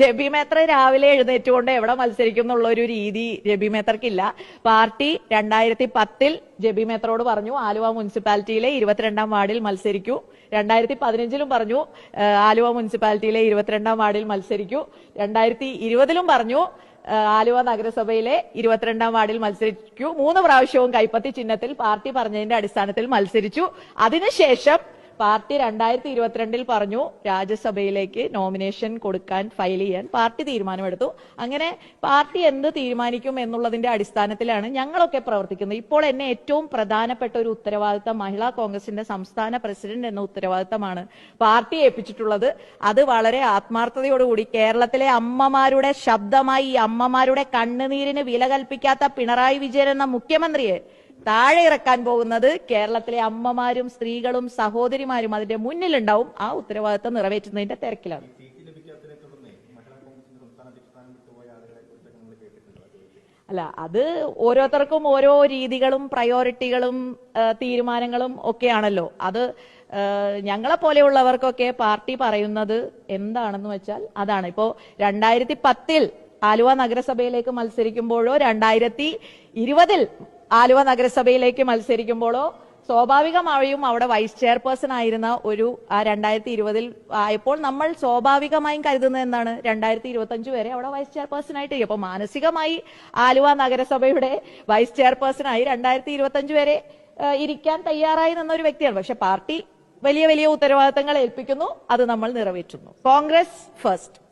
ജബി മേത്ര രാവിലെ എഴുന്നേറ്റുകൊണ്ട് എവിടെ മത്സരിക്കും എന്നുള്ള ഒരു രീതി ജബി മേത്രക്കില്ല. പാർട്ടി രണ്ടായിരത്തി പത്തിൽ ജബി മേത്രോട് പറഞ്ഞു ആലുവ മുനിസിപ്പാലിറ്റിയിലെ ഇരുപത്തിരണ്ടാം വാർഡിൽ മത്സരിക്കൂ. രണ്ടായിരത്തി പതിനഞ്ചിലും പറഞ്ഞു ആലുവ മുനിസിപ്പാലിറ്റിയിലെ ഇരുപത്തിരണ്ടാം വാർഡിൽ മത്സരിക്കൂ. രണ്ടായിരത്തി ഇരുപതിലും പറഞ്ഞു ആലുവ നഗരസഭയിലെ ഇരുപത്തിരണ്ടാം വാർഡിൽ മത്സരിക്കൂ. മൂന്ന് പ്രാവശ്യവും കൈപ്പത്തി ചിഹ്നത്തിൽ പാർട്ടി പറഞ്ഞതിന്റെ അടിസ്ഥാനത്തിൽ മത്സരിച്ചു. അതിനുശേഷം പാർട്ടി രണ്ടായിരത്തി ഇരുപത്തിരണ്ടിൽ പറഞ്ഞു രാജ്യസഭയിലേക്ക് നോമിനേഷൻ കൊടുക്കാൻ ഫയൽ ചെയ്യാൻ പാർട്ടി തീരുമാനമെടുത്തു. അങ്ങനെ പാർട്ടി എന്ത് തീരുമാനിക്കും എന്നുള്ളതിന്റെ അടിസ്ഥാനത്തിലാണ് ഞങ്ങളൊക്കെ പ്രവർത്തിക്കുന്നത്. ഇപ്പോൾ എന്നെ ഏറ്റവും പ്രധാനപ്പെട്ട ഒരു ഉത്തരവാദിത്തം മഹിളാ കോൺഗ്രസിന്റെ സംസ്ഥാന പ്രസിഡന്റ് എന്ന ഉത്തരവാദിത്തമാണ് പാർട്ടി ഏൽപ്പിച്ചിട്ടുള്ളത്. അത് വളരെ ആത്മാർത്ഥതയോടുകൂടി കേരളത്തിലെ അമ്മമാരുടെ ശബ്ദമായി അമ്മമാരുടെ കണ്ണുനീരിന് വില കൽപ്പിക്കാത്ത പിണറായി വിജയൻ എന്ന മുഖ്യമന്ത്രിയെ താഴെ ഇറക്കാൻ പോകുന്നത് കേരളത്തിലെ അമ്മമാരും സ്ത്രീകളും സഹോദരിമാരും അതിന്റെ മുന്നിലുണ്ടാവും. ആ ഉത്തരവാദിത്തം നിറവേറ്റുന്നതിന്റെ തിരക്കിലാണ്. അല്ല അത് ഓരോരുത്തർക്കും ഓരോ രീതികളും പ്രയോറിറ്റികളും തീരുമാനങ്ങളും ഒക്കെയാണല്ലോ. അത് ഞങ്ങളെ പോലെയുള്ളവർക്കൊക്കെ പാർട്ടി പറയുന്നത് എന്താണെന്ന് വെച്ചാൽ അതാണ്. ഇപ്പോ രണ്ടായിരത്തി പത്തിൽ ആലുവ നഗരസഭയിലേക്ക് മത്സരിക്കുമ്പോഴോ രണ്ടായിരത്തി ഇരുപതിൽ ആലുവ നഗരസഭയിലേക്ക് മത്സരിക്കുമ്പോഴോ സ്വാഭാവികമായും അവിടെ വൈസ് ചെയർപേഴ്സൺ ആയിരുന്ന ഒരു രണ്ടായിരത്തി ഇരുപതിൽ ആയപ്പോൾ നമ്മൾ സ്വാഭാവികമായും കരുതുന്നത് എന്താണ്? രണ്ടായിരത്തി ഇരുപത്തി അഞ്ച് വരെ അവിടെ വൈസ് ചെയർപേഴ്സൺ ആയിട്ട് ഇരിക്കും. അപ്പൊ മാനസികമായി ആലുവ നഗരസഭയുടെ വൈസ് ചെയർപേഴ്സൺ ആയി രണ്ടായിരത്തി ഇരുപത്തി അഞ്ച് വരെ ഇരിക്കാൻ തയ്യാറായി നിന്ന ഒരു വ്യക്തിയാണ്. പക്ഷെ പാർട്ടി വലിയ വലിയ ഉത്തരവാദിത്തങ്ങൾ ഏൽപ്പിക്കുന്നു. അത് നമ്മൾ നിറവേറ്റുന്നു. കോൺഗ്രസ് ഫസ്റ്റ്